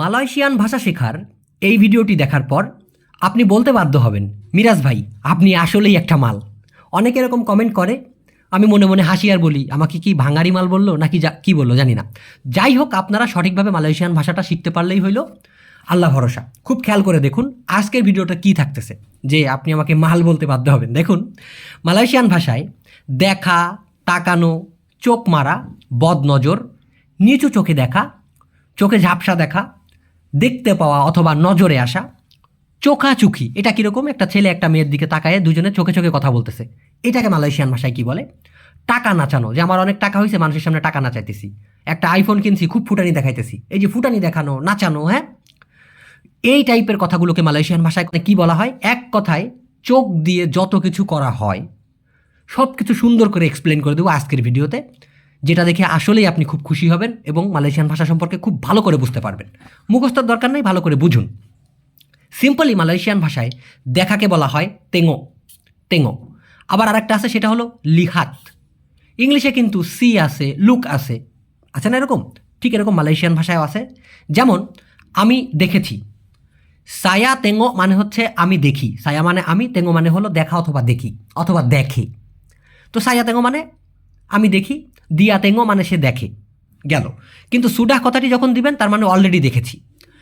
Malaysian ভাষা শেখার এই ভিডিওটি দেখার পর আপনি বলতে বাধ্য হবেন, মিরাজ ভাই, আপনি আসলেই একটা মাল। অনেকে এরকম কমেন্ট করে। আমি মনে মনে হাসি আর বলি, আমাকে কি ভাঙারি মাল বলল নাকি যা, কী বলল জানি না। যাই হোক, আপনারা সঠিকভাবে মালয়েশিয়ান ভাষাটা শিখতে পারলেই হইল। আল্লাহ ভরসা। খুব খেয়াল করে দেখুন আজকের ভিডিওটা কি থাকতেছে, যে আপনি আমাকে মাল বলতে বাধ্য হবেন। দেখুন, মালয়েশিয়ান ভাষায় দেখা, তাকানো, চোখ মারা, বদনজর, নিচু চোখে দেখা, চোখে ঝাপসা দেখা দেখতে পাওয়া অথবা নজরে আসা চোখাচুখি। এটা কীরকম? একটা ছেলে, একটা মেয়ের দিকে তাকায় দুজনে চোখে চোখে কথা বলতেছে। এটাকে মালয়েশিয়ান ভাষায় কি বলে? টাকা নাচানো। যে আমার অনেক টাকা হয়েছে, মানুষের সামনে টাকা নাচাইতেছি। একটা আইফোন কিনছি, খুব ফুটানি দেখাইতেছি। এই যে ফুটানি দেখানো, নাচানো হ্যাঁ? এই টাইপের কথাগুলোকে মালয়েশিয়ান ভাষায় কি বলা হয়? এক কথায় চোখ দিয়ে যত কিছু করা হয় সব কিছু সুন্দর করে এক্সপ্লেন করে দেবো আজকের ভিডিওতে। যেটা দেখে আসলেই আপনি খুব খুশি হবেন এবং মালয়েশিয়ান ভাষা সম্পর্কে খুব ভালো করে বুঝতে পারবেন। মুখস্থর দরকার নেই, ভালো করে বুঝুন। সিম্পলি মালয়েশিয়ান ভাষায় দেখাকে বলা হয় তেঙো তেঙো। আবার আরেকটা আছে, সেটা হলো লিহাত ইংলিশে কিন্তু সি আছে, লুক আছে। আছে না এরকম? ঠিক এরকম মালয়েশিয়ান ভাষায় আছে। যেমন, আমি দেখেছি। সায়া তেঙ্গো মানে হচ্ছে আমি দেখি। সায়া মানে আমি তেঙ্গো মানে হলো দেখা অথবা দেখি, অথবা দেখে। তো সায়া তেঙ্গো মানে আমি দেখি দিয়া তেঙ্গো মানে সে দেখে, গেল। কিন্তু সুডা কথাটি যখন দিবেন, তার মানে অলরেডি দেখেছি।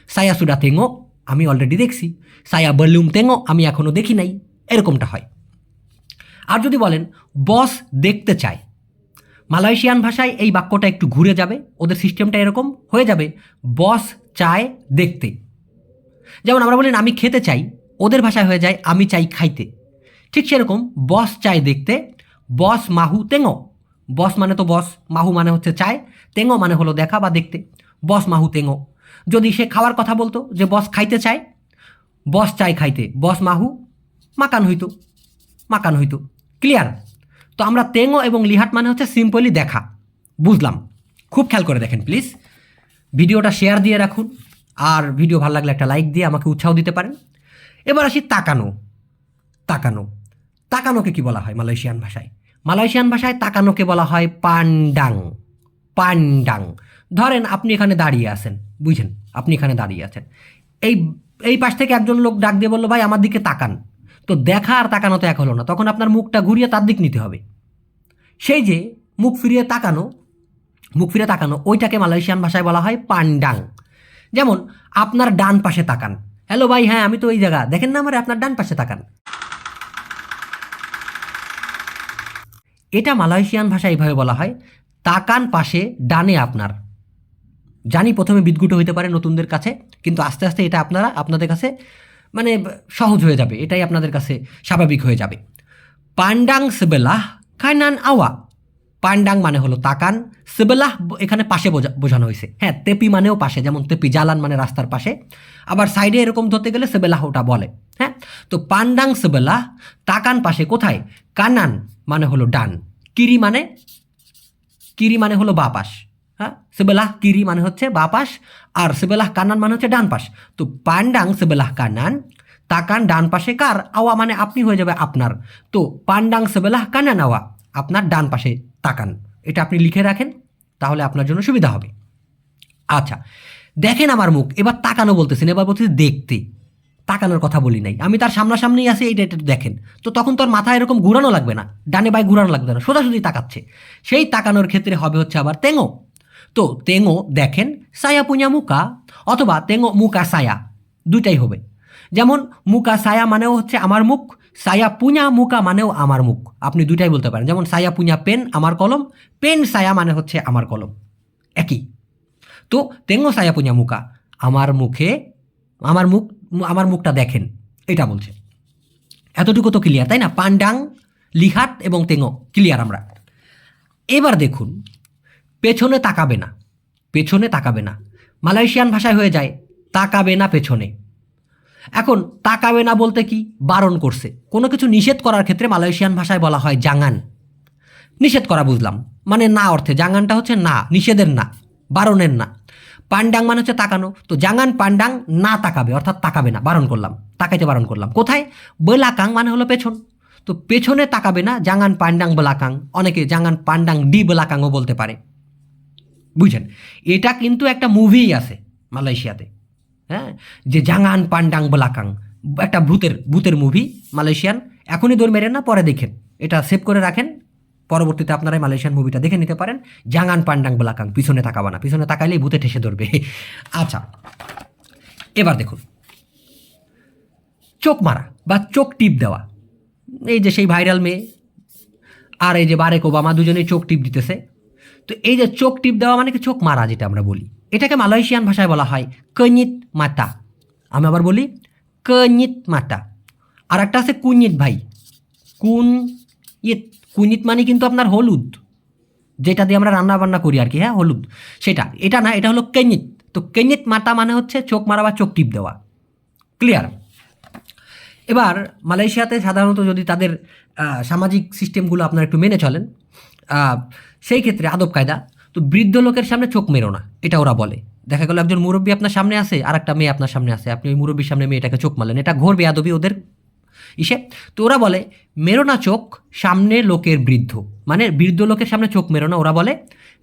সায়া সুডা তেঙ্গো, আমি অলরেডি দেখছি। সায়া বলুম তেঙ্গো, আমি এখনও দেখি নাই। এরকমটা হয়। আর যদি বলেন, বস দেখতে চায়। মালয়েশিয়ান ভাষায় এই বাক্যটা একটু ঘুরে যাবে, ওদের সিস্টেমটা এরকম হয়ে যাবে, বস চায় দেখতে। যেমন আমরা বলেন আমি খেতে চাই, ওদের ভাষায় হয়ে যায়, আমি চাই খাইতে। ঠিক সেরকম, বস চায় দেখতে, বস মাহু তেঙো বস মানে তো বস, মাহু মানে হচ্ছে চায়, তেঙো মানে হলো দেখা বা দেখতে। বস, মাহু, তেঙো। যদি সে খাওয়ার কথা বলতো যে বস খাইতে চায়, বস চায় খাইতে, বস, মাহু, মাকান হইতো মাকান হইতো। ক্লিয়ার তো আমরা তেঙো এবং লিহাট মানে হচ্ছে সিম্পলি দেখা। বুঝলাম। খুব খেয়াল করে দেখেন প্লিজ ভিডিওটা শেয়ার দিয়ে রাখুন, আর ভিডিও ভালো লাগলে একটা লাইক দিয়ে আমাকে উৎসাহ দিতে পারেন। এবার আসি তাকানো। তাকানো। তাকানোকে কি বলা হয় মালয়েশিয়ান ভাষায়? মালয়েশিয়ান ভাষায় তাকানোকে বলা হয় পান্ডাং পান্ডাং। ধরেন আপনি এখানে দাঁড়িয়ে আছেন, বুঝেন, আপনি এখানে দাঁড়িয়ে আছেন। এই এই পাশ থেকে একজন লোক ডাক দিয়ে বলল, ভাই, আমার দিকে তাকান। তো দেখা আর তাকানো তো এক হলো না, তখন আপনার মুখটা ঘুরিয়ে তার দিক নিতে হবে। সেই যে মুখ ফিরিয়ে তাকানো, মুখ ফিরে তাকানো, ওইটাকে মালয়েশিয়ান ভাষায় বলা হয় পান্ডাং। যেমন, আপনার ডান পাশে তাকান। হ্যালো ভাই হ্যাঁ আমি তো ওই জায়গা। দেখেন না আমার, আপনার ডান পাশে তাকান। এটা মালয়েশিয়ান ভাষায় এইভাবে বলা হয়, তাকান পাশে, ডানে আপনার। জানি প্রথমে বিদগুট হইতে পারে নতুনদের কাছে, কিন্তু আস্তে আস্তে এটা আপনারা, আপনাদের কাছে মানে সহজ হয়ে যাবে, এটাই আপনাদের কাছে স্বাভাবিক হয়ে যাবে। পান্ডাংস বেলা, কাইনান আওয়া। পান্ডাং মানে হলো তাকান। সেবেলাহ এখানে পাশে বোঝা- বোঝানো হয়েছে। হ্যাঁ তেপি মানেও পাশে, যেমন তেপি জালান মানে রাস্তার পাশে। আবার সাইডে এরকম ধরতে গেলে সেবেলাহ ওটা বলে। হ্যাঁ তো পান্ডাং সেবেলাহ, তাকান পাশে কোথায়? কানান মানে হলো ডান। কিরি মানে? কিরি মানে হলো বা পাশ হ্যাঁ সেবেলাহ কিরি মানে হচ্ছে বা পাশ আর সেবেলাহ কানান মানে হচ্ছে ডান পাশ। তো পান্ডাং সেবেলাহ কানান, তাকান ডান পাশে কার? আওয়া মানে আপনি হয়ে যাবে আপনার। তো পান্ডাং সেবেলাহ কানান আওয়া, আপনার ডান পাশে। তাকান। এটা আপনি লিখে রাখেন, তাহলে আপনার জন্য সুবিধা হবে। আচ্ছা দেখেন আমার মুখ, এবার তাকানো বলতেছেন, এবার বলতেছি দেখতে। তাকানোর কথা বলি নাই। আমি তার সামনাসামনি আছি, এইটা একটু দেখেন। তো তখন তোর মাথায় এরকম ঘুরানো লাগবে না, ডানে বাই ঘুরানো লাগবে না, সোজাসুজি তাকাচ্ছে। সেই তাকানোর ক্ষেত্রে হবে হচ্ছে আবার তেঙো। তো তেঙো দেখেন, সায়া পুña মুকা অথবা তেঙো মুকা সায়া, দুইটাই হবে। যেমন মুকা সায়া মানেও হচ্ছে আমার মুখ সায়া পুña মুকা মানেও আমার মুখ। আপনি দুইটাই বলতে পারেন। যেমন সায়া পুña পেন, আমার কলম। পেন সায়া মানে হচ্ছে আমার কলম। একই। তো তেঙ্গো সায়া পুña মুকা আমার মুখে, আমার মুখ, আমার মুখটা দেখেন। এটা বলছে। এতটুকু তো ক্লিয়ার তাই না? পান্ডাং লিহাত এবং তেঙ্গো ক্লিয়ার আমরা। এবার দেখুন, পেছনে তাকাবে না। পেছনে তাকাবে না। মালয়েশিয়ান ভাষায় হয়ে যায়, তাকাবে না পেছনে। এখন তাকাবে না বলতে কি বারণ করছে। কোনো কিছু নিষেধ করার ক্ষেত্রে মালয়েশিয়ান ভাষায় বলা হয় জাঙ্গান নিষেধ করা বুঝলাম। মানে না অর্থে। জাঙ্গানটা হচ্ছে না, নিষেধের না, বারণের না। পান্ডাং মানে হচ্ছে তাকানো। তো জাঙ্গান পান্ডাং না তাকাবে, অর্থাৎ তাকাবে না। বারণ করলাম। তাকাইতে বারণ করলাম। কোথায়? বেলাকাং মানে হলো পেছন। তো পেছনে তাকাবে না জাঙ্গান পান্ডাং, বেলাকাং। অনেকে জাঙ্গান পান্ডাং, ডি, বেলাকাংও বলতে পারে। বুঝছেন? এটা কিন্তু একটা মুভিই আছে মালয়েশিয়াতে। হ্যাঁ? যে জাঙ্গান পান্ডাং বলাকাং। একটা ভূতের ভূতের মুভি মালয়েশিয়ান এখনই দৌড় মেরেন না, পরে দেখেন। এটা সেভ করে রাখেন। পরবর্তীতে আপনারা মালয়েশিয়ান মুভিটা দেখে নিতে পারেন। জাঙ্গান পান্ডাং বলাকাং, পিছনে তাকাবা না। পিছনে তাকাইলেই ভূতে ঠেসে ধরবে। আচ্ছা এবার দেখুন। চোখ মারা বা চোখ টিপ দেওয়া। এই যে সেই ভাইরাল মেয়ে। আর এই যে বারেক ওবামা, দুজনেই চোখ টিপ দিতেছে। তো এই যে চোখ টিপ দেওয়া মানে কি চোখ মারা, যেটা আমরা বলি। এটাকে মালয়েশিয়ান ভাষায় বলা হয় কনিত মাতা। আমি আবার বলি কনিত মাতা। আর একটা আছে কুনিত ভাই। কুন ইত, কুনিত মানে কিন্তু আপনার হলুদ। যেটা দিয়ে আমরা রান্না বান্না করি আর কি হ্যাঁ হলুদ। সেটা, এটা না, এটা হলো কেনিত। তো কেনিত মাতা মানে হচ্ছে চোখ মারা বা চোখ টিপ দেওয়া। ক্লিয়ার? এবার মালয়েশিয়াতে সাধারণত যদি তাদের সামাজিক সিস্টেমগুলো আপনারা একটু মেনে চলেন সেই ক্ষেত্রে আদব কায়দা তো বৃদ্ধ লোকের সামনে চোখ মেরো না, এটা ওরা বলে। দেখা গেল একজন মুরব্বী আপনার সামনে আছে আর একটা মেয়ে আপনার সামনে আছে, আপনি ওই মুরব্বীর সামনে মেয়েটাকে চোখ মারলেন, এটা ঘোর বেয়াদবি ওদের ইসে। তো ওরা বলে, মেরো না চোখ, সামনে লোকের বৃদ্ধ। মানে বৃদ্ধ লোকের সামনে চোখ মেরো না, ওরা বলে,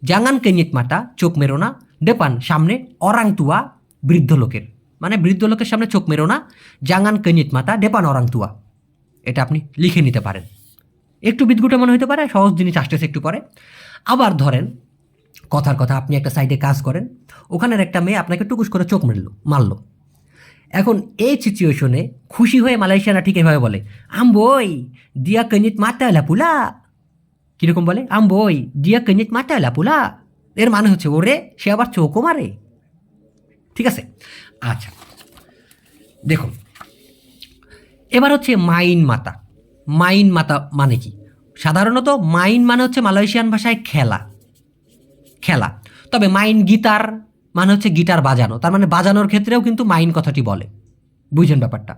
জাঙ্গান কেনিত মাতা চোখ মেরো না। ডেপান সামনে অরাংতুয়া বৃদ্ধ লোকের। মানে বৃদ্ধ লোকের সামনে চোখ মেরো না, জাঙ্গান কেনিত মাতা ডেপান অরাংতুয়া এটা আপনি লিখে নিতে পারেন। একটু বিদগুটে মনে হতে পারে, সহজ জিনিস আসতেছে একটু পরে। আবার ধরেন কথার কথা, আপনি একটা সাইডে কাজ করেন, ওখানের একটা মেয়ে আপনাকে টুকুস করে চোখ মারল মারল। এখন এই সিচুয়েশনে খুশি হয়ে মালয়েশিয়ানা ঠিক এভাবে বলে, আম্বই, দিয়া কনিত মাতা পুলা? কীরকম বলে আম আম্বই, দিয়া কনিত মাতা পুলা? এর মানে হচ্ছে, ওরে, সে আবার চোখও মারে? ঠিক আছে? আচ্ছা দেখুন, এবার হচ্ছে মাইন মাতা। মাইন মাতা মানে কি? সাধারণত মাইন মানে হচ্ছে মালয়েশিয়ান ভাষায় খেলা। খেলা। তবে মাইন গিটার মানে হচ্ছে গিটার বাজানো। তার মানে বাজানোর ক্ষেত্রেও কিন্তু মাইন কথাটি বলে। বুঝছেন ব্যাপারটা?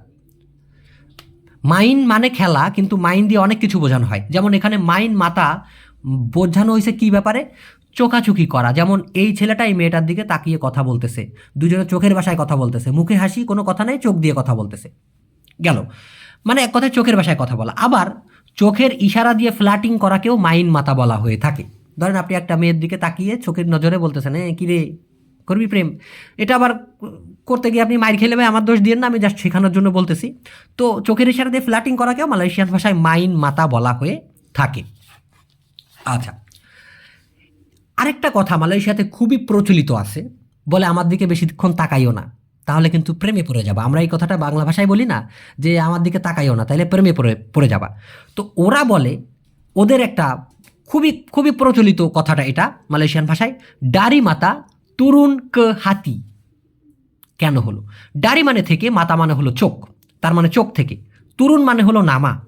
মাইন মানে খেলা, কিন্তু মাইন দিয়ে অনেক কিছু বোঝানো হয়। যেমন এখানে মাইন মাতা, বোঝানো হয়েছে কি ব্যাপারে? চোকাচুকি করা। যেমন এই ছেলেটা এই মেয়েটার দিকে তাকিয়ে কথা বলতেছে। দুজনে চোখের ভাষায় কথা বলতেছে। মুখে হাসি, কোনো কথা নেই, চোখ দিয়ে কথা বলতেছে। গেল। মানে এক কথায় চোখের ভাষায় কথা বলা। আবার চোখের ইশারা দিয়ে ফ্ল্যাটিং করাকেও মাইন মাতা বলা হয়ে থাকে। ধরেন আপনি একটা মেয়ের দিকে তাকিয়ে চোখের নজরে বলতেছেন হ্যাঁ কিরে করবি প্রেম? এটা আবার করতে গিয়ে আপনি মাইর খেলে আমার দোষ দিয়ে না, আমি জাস্ট শেখানোর জন্য বলতেছি। তো চোখের ইশারা দিয়ে ফ্ল্যাটিং করাকেও মালয়েশিয়ান ভাষায় মাইন মাতা বলা হয়ে থাকে। আচ্ছা আরেকটা কথা মালয়েশিয়াতে খুবই প্রচলিত আছে, বলে আমার দিকে বেশিক্ষণ তাকাইও না, তাহলে কিন্তু প্রেমে পড়ে যাবা। আমরা এই কথাটা বাংলা ভাষায় বলি না, যে আমার দিকে তাকাইও না তাহলে প্রেমে পড়ে পড়ে যাবা। তো ওরা বলে, ওদের একটা খুবই খুবই প্রচলিত কথাটা এটা মালয়েশিয়ান ভাষায়। ডারি মাতা তরুণ ক হাতি। কেন হলো? ডারি মানে থেকে, মাতা মানে হলো চোখ। তার মানে চোখ থেকে। তরুণ মানে হলো নামা।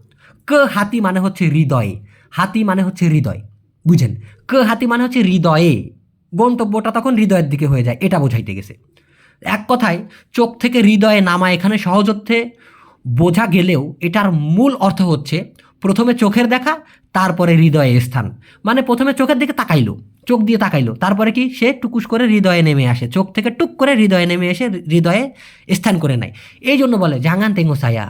ক হাতি মানে হচ্ছে হৃদয়ে। হাতি মানে হচ্ছে হৃদয়। বুঝেন? ক হাতি মানে হচ্ছে হৃদয়ে। গন্তব্যটা তখন হৃদয়ের দিকে হয়ে যায়, এটা বোঝাইতে গেছে। এক কথায়, চোখ থেকে হৃদয়ে নামা এখানে সহজ অর্থে বোঝা গেলেও এটার মূল অর্থ হচ্ছে প্রথমে চোখের দেখা, তারপরে হৃদয়ে স্থান। মানে প্রথমে চোখের দিকে তাকাইলো, চোখ দিয়ে তাকাইলো। তারপরে কি? সে টুকুস করে হৃদয়ে নেমে আসে। চোখ থেকে টুক করে হৃদয়ে নেমে এসে হৃদয়ে স্থান করে নেয়। এই জন্য বলে, জাঙ্গান তেঙ্গো সায়া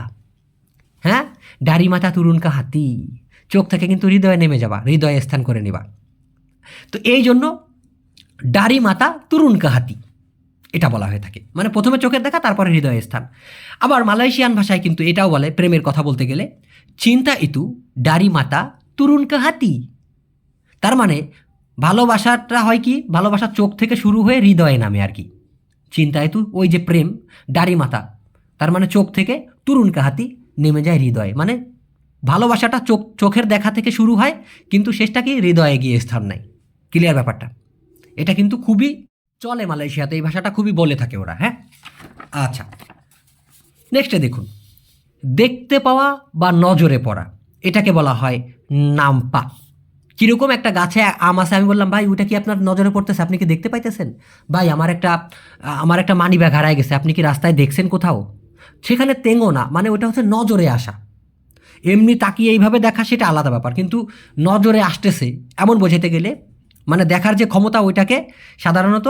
হ্যাঁ? ডারি মাথা তরুণকা হাতি। চোখ থেকে কিন্তু হৃদয়ে নেমে যাবা, হৃদয়ে স্থান করে নেবা। তো এই জন্য ডারি মাতা তরুণকা হাতি, এটা বলা হয়ে থাকে। মানে প্রথমে চোখের দেখা, তারপরে হৃদয় স্থান। আবার মালয়েশিয়ান ভাষায় কিন্তু এটাও বলে, প্রেমের কথা বলতে গেলে। চিন্তা ইতু ডারি মাতা, তরুণকা হাতি। তার মানে ভালোবাসাটা হয় কি ভালোবাসা চোখ থেকে শুরু হয়ে হৃদয়ে নামে আর কি। চিন্তা ইতু, ওই যে প্রেম ডারি মাতা। তার মানে চোখ থেকে তরুণকা হাতি নেমে যায় হৃদয়ে। মানে ভালোবাসাটা চোখ, চোখের দেখা থেকে শুরু হয়, কিন্তু শেষটা কি, হৃদয়ে গিয়ে স্থান নেয়। ক্লিয়ার ব্যাপারটা? এটা কিন্তু খুবই চলে মালয়েশিয়াতে, এই ভাষাটা খুবই বলে থাকে ওরা হ্যাঁ? আচ্ছা। নেক্সটে দেখুন। দেখতে পাওয়া বা নজরে পড়া। এটাকে বলা হয় নামপা। কীরকম একটা গাছে আম আছে? আমি বললাম, ভাই, ওটা কি আপনার নজরে পড়তেছে? আপনি কি দেখতে পাইতেছেন? ভাই, আমার একটা আমার একটা মানি ব্যাগ হারায় গেছে। আপনি কি রাস্তায় দেখছেন কোথাও? সেখানে তেঙ্গো না। মানে ওটা হচ্ছে নজরে আসা। এমনি তাকিয়ে এইভাবে দেখা সেটা আলাদা ব্যাপার। কিন্তু নজরে আসতেছে, এমন বোঝাতে গেলে মানে দেখার যে ক্ষমতা ওইটাকে সাধারণত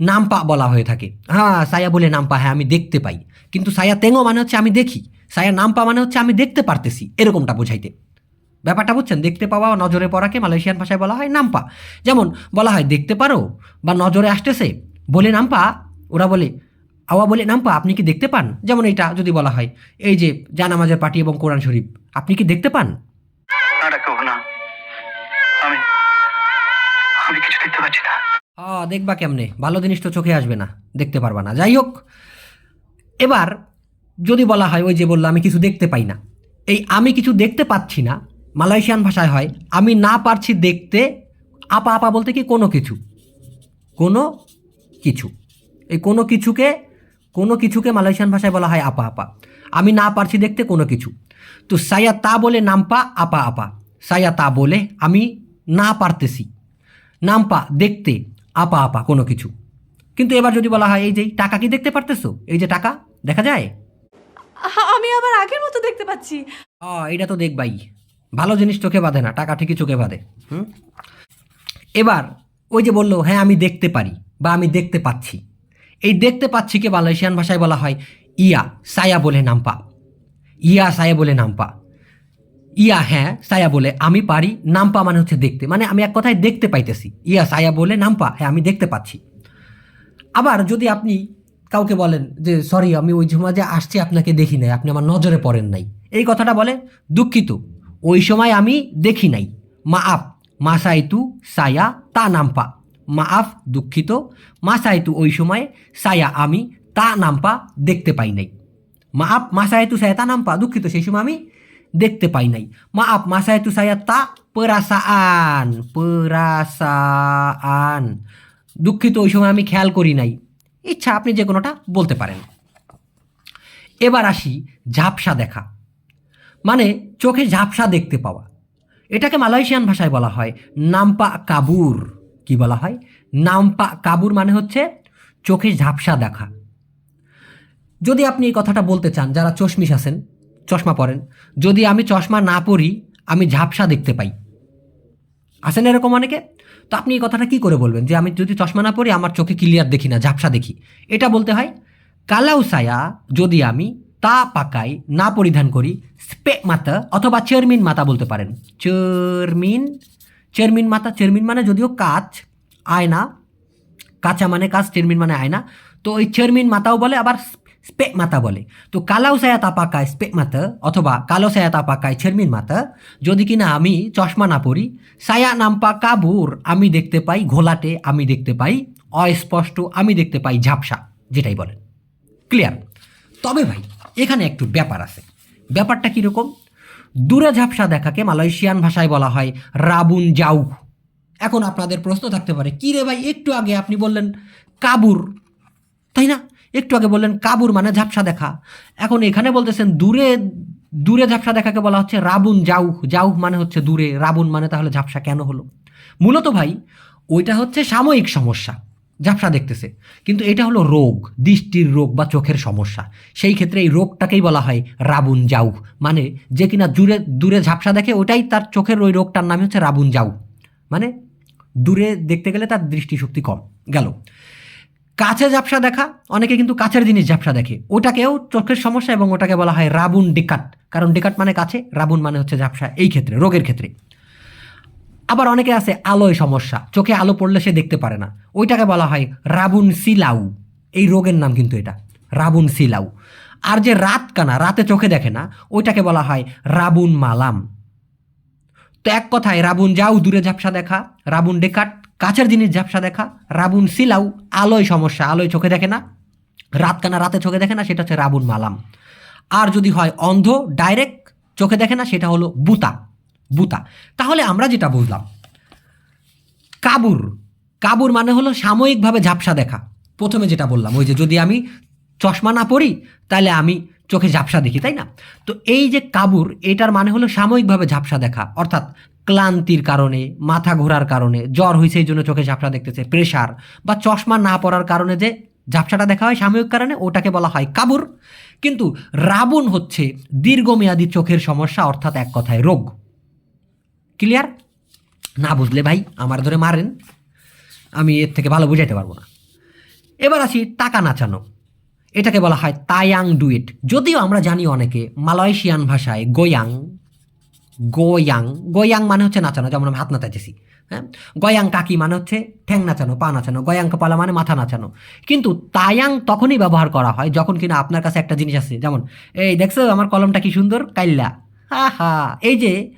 নামপা বলা হয়ে থাকে। হ্যাঁ সায়া বলে নামপা হ্যাঁ আমি দেখতে পাই। কিন্তু সায়া তেঙ্গো মানে হচ্ছে আমি দেখি। সায়া নামপা মানে হচ্ছে আমি দেখতে পারতেছি, এরকমটা বোঝাইতে। ব্যাপারটা বুঝছেন? দেখতে পাওয়া নজরে পড়াকে মালয়েশিয়ান ভাষায় বলা হয় নামপা। যেমন বলা হয়, দেখতে পারো বা নজরে আসতেছে? বলে নামপা, ওরা বলে, আওয়া বলে, নাম্পা, আপনি কি দেখতে পান? যেমন এটা যদি বলা হয়, এই যে জানামাজের পার্টি এবং কোরআন শরীফ, আপনি কি দেখতে পান? আমি কিছু দেখতে পাচ্ছি দেখবা কেমনে? ভালো জিনিস তো চোখে আসবে না, দেখতে পারবা না। যাই হোক, এবার যদি বলা হয়, ওই যে বলল, আমি কিছু দেখতে পাই না। এই আমি কিছু দেখতে পাচ্ছি না, মালয়েশিয়ান ভাষায় হয়, আমি না পারছি দেখতে, আপা আপা বলতে কি কোনো কিছু? কোনো কিছু। এই কোনো কিছুকে কোনো কিছুকে মালয়েশিয়ান ভাষায় বলা হয় আপা আপা। আমি না পারছি দেখতে কোনো কিছু। তো সায়া তা বলে নাম্পা আপা আপা। সায়া তা বলে, আমি না পারতেছি। নাম্পা দেখতে। আপা আপা কোনো কিছু। কিন্তু এবার যদি বলা হয় এই যে টাকা কি দেখতে পারতেছো? এই যে টাকা দেখা যায়? আমি আবার আগের মতো দেখতে পাচ্ছি। ও এটা তো দেখবাই ভালো জিনিস চোখে বাঁধে না টাকা ঠিকই চোখে বাঁধে হুম? এবার ওই যে বলল হ্যাঁ আমি দেখতে পারি বা আমি দেখতে পাচ্ছি। এই দেখতে পাচ্ছিকে মালয়েশিয়ান ভাষায় বলা হয় ইয়া সায়া বলে নাম্পা ইয়া সায়া বলে নাম্পা ইয়া হ্যাঁ সায়া বলে, আমি পারি, নাম্পা মানে হচ্ছে দেখতে। মানে আমি এক কথায় দেখতে পাইতেছি। ইয়া, সায়া বলে, নাম্পা হ্যাঁ আমি দেখতে পাচ্ছি। আবার যদি আপনি কাউকে বলেন যে, সরি, আমি ওই সময় যে আসছি, আপনাকে দেখি নাই, আপনি আমার নজরে পড়েন নাই। এই কথাটা বলে, দুঃখিত, ওই সময় আমি দেখি নাই। মা আপ মা সাইতু সায়া, তা নাম্পা। মা আফ দুঃখিত মা সাইতু ওই সময়, সায়া, আমি, তা নাম্পা দেখতে পাই নাই। মা আপ মা সাইতু সায়া, তা নাম্পা, দুঃখিত, সেই সময় আমি দেখতে পাই নাই। মা আপ মা সাইতু সায়া তা perasaan perasaan দুঃখিত, ওই সময় আমি খেয়াল করি নাই। ইচ্ছা, আপনি যে কোনোটা বলতে পারেন। এবার আসি ঝাপসা দেখা। মানে চোখে ঝাপসা দেখতে পাওয়া। এটাকে মালয়েশিয়ান ভাষায় বলা হয় নাম্পা কাবুর। কি বলা হয়? নাম্পা কাবুর মানে হচ্ছে চোখে ঝাপসা দেখা। যদি আপনি এই কথাটা বলতে চান, যারা চশমিশ আছেন চশমা পরেন। যদি আমি চশমা না পরি, আমি ঝাপসা দেখতে পাই। আছেন এরকম অনেকে? তো আপনি এই কথাটা কী করে বলবেন? যে আমি যদি চশমা না পরি, আমার চোখে ক্লিয়ার দেখি না, ঝাপসা দেখি। এটা বলতে হয় কালাউসায়া যদি আমি তা পাকাই, না পরিধান করি, স্পে মাতা অথবা চেয়ারমিন মাতা বলতে পারেন। চেয়ারমিন চেয়ারমিন মাতা চেয়ারমিন মানে যদিও কাচ, আয়না। কাঁচা মানে কাজ চেয়ারমিন মানে আয়না। তো ওই চেয়ারমিন মাতাও বলে, আবার স্পে মাতা বলে। তো কালাও সায়া তাপাকায় স্পে মাতা অথবা কালো সায়া তাপাকায় ছেরমিন মাতা, যদি কিনা আমি চশমা না পরি সায়া নাম্পা কাবুর আমি দেখতে পাই, ঘোলাটে আমি দেখতে পাই, অস্পষ্ট আমি দেখতে পাই, ঝাপসা, যেটাই বলেন। ক্লিয়ার? তবে ভাই, এখানে একটু ব্যাপার আছে। ব্যাপারটা কীরকম? দূরে ঝাপসা দেখাকে মালয়েশিয়ান ভাষায় বলা হয় রাবুন জাউ। এখন আপনাদের প্রশ্ন থাকতে পারে, কী রে ভাই, একটু আগে আপনি বললেন কাবুর। তাই না? একটু আগে বললেন কাবুর মানে ঝাপসা দেখা। এখন এখানে বলতেছেন দূরে দূরে ঝাপসা দেখাকে বলা হচ্ছে রাবুন জাউ জাউ মানে হচ্ছে দূরে, রাবুন মানে তাহলে ঝাপসা কেন হলো? মূলত ভাই, ওইটা হচ্ছে সাময়িক সমস্যা, ঝাপসা দেখতেছে। কিন্তু এটা হলো রোগ, দৃষ্টির রোগ বা চোখের সমস্যা। সেই ক্ষেত্রে এই রোগটাকেই বলা হয় রাবুন জাউ মানে যে কিনা দূরে দূরে ঝাপসা দেখে ওটাই তার চোখের ওই রোগটার নাম হচ্ছে রাবুন জাউ মানে দূরে দেখতে গেলে তার দৃষ্টিশক্তি কম। গেল। কাছে ঝাপসা দেখা, অনেকে কিন্তু কাছের জিনিস ঝাপসা দেখে। ওটাকেও চোখের সমস্যা এবং ওটাকে বলা হয় রাবুন ডিকাট। কারণ ডিকাট মানে কাছে, রাবুন মানে হচ্ছে ঝাপসা, এই ক্ষেত্রে, রোগের ক্ষেত্রে। আবার অনেকে আছে আলোয় সমস্যা, চোখে আলো পড়লে সে দেখতে পারে না। ওইটাকে বলা হয় রাবুন সিলাউ। এই রোগের নাম কিন্তু এটা, রাবুন সিলাউ। আর যে রাত কানা রাতে চোখে দেখে না, ওইটাকে বলা হয় রাবুন মালাম। তো এক কথায়, রাবুন যাও, দূরে ঝাপসা দেখা, রাবুন ডেকাট কাছের জিনিস ঝাপসা দেখা রাবুন সিলাউ আলোয় সমস্যা, আলোয় চোখে দেখে না রাত কানা রাতে চোখে দেখে না, সেটা হচ্ছে রাবুন মালাম। আর যদি হয় অন্ধ ডাইরেক্ট চোখে দেখে না, সেটা হলো বুতা বুতা। তাহলে আমরা যেটা বুঝলাম, কাবুর কাবুর মানে হলো সাময়িকভাবে ঝাপসা দেখা। প্রথমে যেটা বললাম, ওই যে যদি আমি চশমা না পরি, তাহলে আমি চোখে ঝাপসা দেখি, তাই না? তো এই যে কাবুর, এটার মানে হলো সাময়িকভাবে ঝাপসা দেখা, অর্থাৎ ক্লান্তির কারণে, মাথা ঘোরার কারণে, জ্বর হয়েছে এই জন্য চোখে ঝাপসা দেখতেছে প্রেশার বা চশমা না পরার কারণে যে ঝাপসাটা দেখা হয় সাময়িক কারণে, ওটাকে বলা হয় কাবুর। কিন্তু রাবণ হচ্ছে দীর্ঘমেয়াদী চোখের সমস্যা, অর্থাৎ এক কথায় রোগ। ক্লিয়ার না বুঝলে ভাই, আমার ধরে মারেন, আমি এর থেকে ভালো বুঝাইতে পারব না। এবার আসি টাকা নাচানো। এটাকে বলা হয় তায়াং ডুয়েট যদিও আমরা জানি অনেকে মালয়েশিয়ান ভাষায় গোয়াং গোয়াং গোয়াং মানে হচ্ছে নাচানো, যেমন আমি হাত নাচাইতেছি হ্যাঁ? গয়াং কাকি মানে হচ্ছে ঠ্যাং নাচানো, পা নাচানো, গয়াং কপালা মানে মাথা নাচানো। কিন্তু তায়াং তখনই ব্যবহার করা হয় যখন কিনা আপনার কাছে একটা জিনিস আছে, যেমন, এই দেখছ আমার কলমটা কি সুন্দর? কাইল্লা। হা হা। এই যে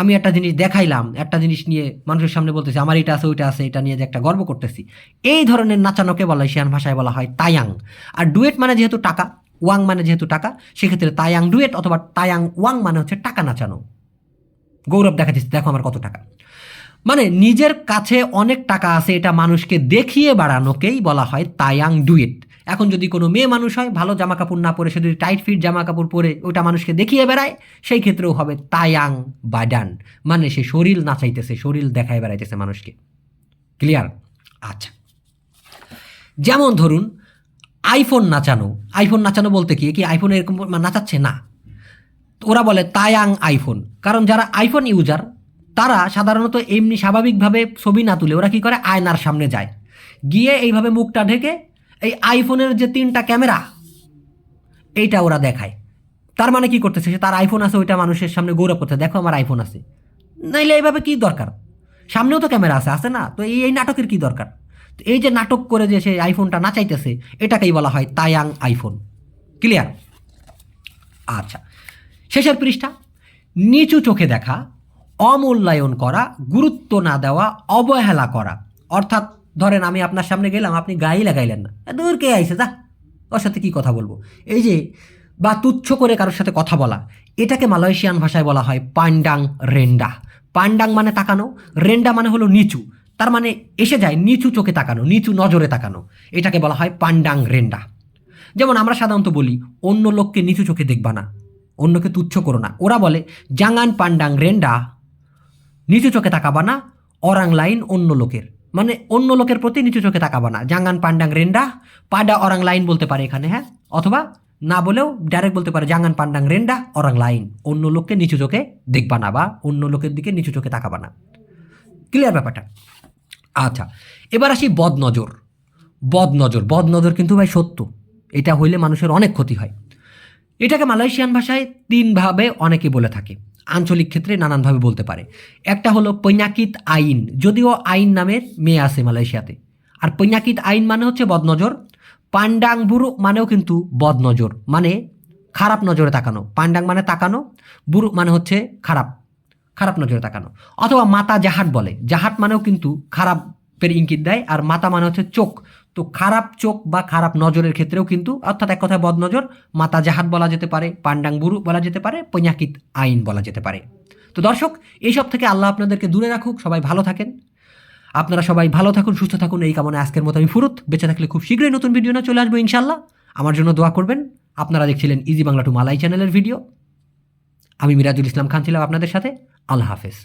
আমি একটা জিনিস দেখাইলাম, একটা জিনিস নিয়ে মানুষের সামনে বলতেছি, আমার এটা আছে, ওইটা আছে, এটা নিয়ে যে একটা গর্ব করতেছি। এই ধরনের নাচানোকে বলা হয় শিয়ান ভাষায় বলা হয় তায়াং আর ডুয়েট মানে যেহেতু টাকা, ওয়াং মানে যেহেতু টাকা, সেক্ষেত্রে তায়াং ডুয়েট অথবা তায়াং ওয়াং মানে হচ্ছে টাকা নাচানো। গৌরব দেখাচ্ছিস দেখো আমার কত টাকা। মানে নিজের কাছে অনেক টাকা আছে, এটা মানুষকে দেখিয়ে বাড়ানোকেই বলা হয় তায়াং ডুয়েট। এখন যদি কোনো মেয়ে মানুষ হয়, ভালো জামা কাপড় না পরে, সে যদি টাইট ফিট জামা কাপড় পরে ওটা মানুষকে দেখিয়ে বেড়ায়, সেই ক্ষেত্রেও হবে তায়াং বাডান মানে সে শরীর নাচাইতেছে, শরীর দেখায় বেড়াইতেছে মানুষকে। ক্লিয়ার আচ্ছা। যেমন ধরুন আইফোন নাচানো। আইফোন নাচানো বলতে কি? কি আইফোন এরকম নাচাচ্ছে? না। ওরা বলে তায়াং আইফোন কারণ যারা আইফোন ইউজার তারা সাধারণত এমনি স্বাভাবিকভাবে ছবি না তুলে ওরা কি করে? আয়নার সামনে যায়। গিয়ে এইভাবে মুখটা ঢেকে এই আইফোনের যে তিনটা ক্যামেরা, এইটা ওরা দেখায়। তার মানে কি করতেছে? সে তার আইফোন আছে, ওইটা মানুষের সামনে গৌরব করতে দেখো আমার আইফোন আছে। নাইলে এইভাবে কি দরকার? সামনেও তো ক্যামেরা আছে আছে না? তো এই এই নাটকের কি দরকার? তো এই যে নাটক করে যে সে আইফোনটা নাচাইতেছে, এটাকেই বলা হয় তায়াং আইফোন। ক্লিয়ার? আচ্ছা। শেষের পৃষ্ঠা, নিচু চোখে দেখা, অমূল্যায়ন করা, গুরুত্ব না দেওয়া, অবহেলা করা। অর্থাৎ ধরেন আমি আপনার সামনে গেলাম, আপনি গায়ে লাগাইলেন না। দূর কে আইসে যা। ওর সাথে কী কথা বলব? এই যে, বা তুচ্ছ করে কারোর সাথে কথা বলা, এটাকে মালয়েশিয়ান ভাষায় বলা হয় পান্ডাং রেন্ডা পান্ডাং মানে তাকানো রেন্ডা মানে হলো নিচু। তার মানে এসে যায়, নিচু চোখে তাকানো, নিচু নজরে তাকানো। এটাকে বলা হয় পান্ডাং রেন্ডা যেমন আমরা সাধারণত বলি, অন্য লোককে নিচু চোখে দেখবা না, অন্যকে তুচ্ছ করো না। ওরা বলে, জাঙ্গান পান্ডাং রেন্ডা নিচু চোখে তাকাবা না অরাং লাইন অন্য লোকের। মানে অন্য লোকের প্রতি নিচু চোখে তাকাবা না। জাঙ্গান পান্ডাং রেন্ডা, পাডা অরাং লাইন বলতে পারে এখানে হ্যাঁ? অথবা না বলেও ডাইরেক্ট বলতে পারে জাঙ্গান পান্ডাং রেন্ডা, অরাং লাইন। অন্য লোককে নিচু চোখে দেখবা না বা অন্য লোকের দিকে নিচু চোখে তাকাবা না। ক্লিয়ার ব্যাপারটা? আচ্ছা এবার আসি বদনজর। বদনজর বদনজর কিন্তু ভাই সত্য। এটা হইলে মানুষের অনেক ক্ষতি হয়। এটাকে মালয়েশিয়ান ভাষায় তিনভাবে অনেকে বলে থাকে। আঞ্চলিক ক্ষেত্রে নানানভাবে বলতে পারে। একটা হলো পৈনাকিত আইন, যদিও আইন নামের মেয়ে আছে মালয়েশিয়াতে। আর পৈনাকিত আইন মানে হচ্ছে বদনজর পান্ডাং বুরু মানেও কিন্তু বদনজর মানে খারাপ নজরে তাকানো। পান্ডাং মানে তাকানো, বুরু মানে হচ্ছে খারাপ খারাপ নজরে তাকানো। অথবা মাতা জাহাট বলে, জাহাট মানেও কিন্তু খারাপের ইঙ্গিত দেয়। আর মাতা মানে হচ্ছে চোখ। তো খারাপ চোখ বা খারাপ নজরের ক্ষেত্রেও কিন্তু, অর্থাৎ এক কথায় বদনজর মাতা জাহাট বলা যেতে পারে পান্ডাং বুরু বলা যেতে পারে, পৈনাকিত আইন বলা যেতে পারে। তো দর্শক, এইসব থেকে আল্লাহ আপনাদেরকে দূরে রাখুক। সবাই ভালো থাকেন। আপনারা সবাই ভালো থাকুন, সুস্থ থাকুন। এই কামনে আজকের মতো আমি ফুরুত। বেঁচে থাকলে খুব শীঘ্রই নতুন ভিডিও না চলে আসব ইনশাল্লাহ আমার জন্য দোয়া করবেন। আপনারা দেখছিলেন ইজি বাংলা টু মালাই চ্যানেলের ভিডিও আমি মিরাজুল ইসলাম খান ছিলাম আপনাদের সাথে। আল্লাহ হাফেজ।